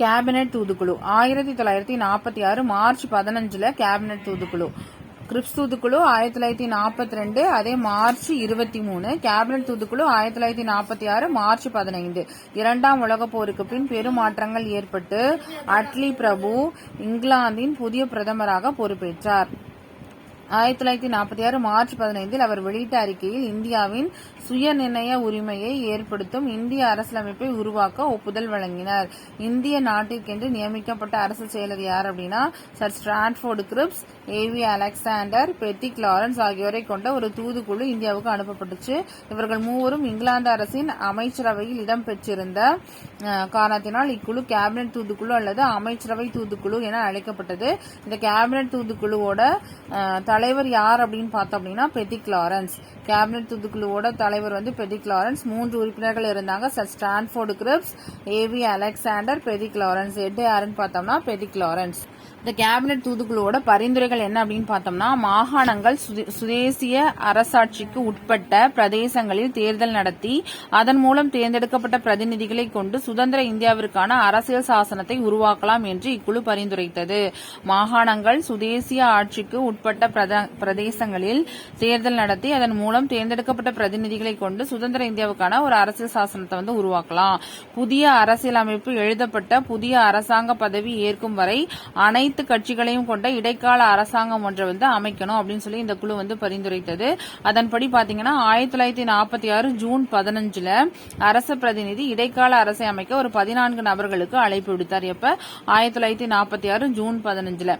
Cabinet தூதுக்குழு. ஆயிரத்தி தொள்ளாயிரத்தி நாற்பத்தி ஆறு மார்ச் பதினஞ்சில் கேபினட் தூதுக்குழு. கிரிப்ஸ் தூதுக்குழு ஆயிரத்தி தொள்ளாயிரத்தி நாற்பத்தி ரெண்டு அதே மார்ச் இருபத்தி மூணு. கேபினட் தூதுக்குழு ஆயிரத்தி தொள்ளாயிரத்தி நாற்பத்தி ஆறு மார்ச் பதினைந்து. இரண்டாம் உலகப் போருக்கு பின் பெரும் மாற்றங்கள் ஏற்பட்டு அட்லி பிரபு இங்கிலாந்தின் புதிய பிரதமராக பொறுப்பேற்றார். ஆயிரத்தி தொள்ளாயிரத்தி நாற்பத்தி ஆறு மார்ச் பதினைந்தில் அவர் வெளியிட்ட அறிக்கையில் இந்தியாவின் சுய நிர்ணய உரிமையை ஏற்படுத்தும் இந்திய அரசியலமைப்பை உருவாக்க ஒப்புதல் வழங்கினார். இந்திய நாட்டிற்கென்று நியமிக்கப்பட்ட அரசு செயலர் யார் அப்படின்னா sir Stratford Cripps A V Alexander Pethick Lawrence ஆகியோரை கொண்ட ஒரு தூதுக்குழு இந்தியாவுக்கு அனுப்பப்பட்டுச்சு. இவர்கள் மூவரும் இங்கிலாந்து அரசின் அமைச்சரவையில் இடம்பெற்றிருந்த காரணத்தினால் இக்குழு கேபினெட் தூதுக்குழு அல்லது அமைச்சரவை தூதுக்குழு என அழைக்கப்பட்டது. இந்த கேபினெட் தூதுக்குழுவோட தலைவர் யார் அப்படின்னு பார்த்தோம் அப்படின்னா பெட்டிக் லாரன்ஸ் கேபினெட் துதுக்குழுவோட தலைவர் வந்து பெட்டிக் லாரன்ஸ் மூன்று உறுப்பினர்கள் இருந்தாங்க. Sir Stafford Cripps A V Alexander Pethick Lawrence head யாருன்னு பார்த்தோம்னா பெதிக் லாரன்ஸ் இந்த கேபினெட் தூதுக்குழுவோட பரிந்துரைகள் என்ன அப்படின்னு பார்த்தோம்னா மாகாணங்கள் சுதே- சுதேசிய அரசாட்சிக்கு உட்பட்ட பிரதேசங்களில் தேர்தல் நடத்தி அதன் மூலம் தேர்ந்தெடுக்கப்பட்ட பிரதிநிதிகளை கொண்டு சுதந்திர இந்தியாவிற்கான அரசியல் சாசனத்தை உருவாக்கலாம் என்று இக்குழு பரிந்துரைத்தது. மாகாணங்கள் சுதேசிய ஆட்சிக்கு உட்பட்ட பிரத- பிரதேசங்களில் தேர்தல் நடத்தி அதன் மூலம் தேர்ந்தெடுக்கப்பட்ட பிரதிநிதிகளை கொண்டு சுதந்திர இந்தியாவுக்கான ஒரு அரசியல் சாசனத்தை வந்து உருவாக்கலாம். புதிய அரசியலமைப்பு எழுதப்பட்ட புதிய அரசாங்க பதவி ஏற்கும் வரை அனைத்து கட்சிகளையும் கொண்ட இடைக்கால அரசாங்கம் ஒன்றை வந்து அமைக்கணும் அப்படின்னு சொல்லி இந்த குழு வந்து பரிந்துரைத்தது. அதன்படி பாத்தீங்கன்னா ஆயிரத்தி தொள்ளாயிரத்தி நாற்பத்தி ஆறு ஜூன் பதினஞ்சுல அரச பிரதிநிதி இடைக்கால அரசை அமைக்க ஒரு பதினான்கு நபர்களுக்கு அழைப்பு விடுத்தார். எப்ப? ஆயிரத்தி தொள்ளாயிரத்தி நாற்பத்தி ஆறு ஜூன் பதினஞ்சுல.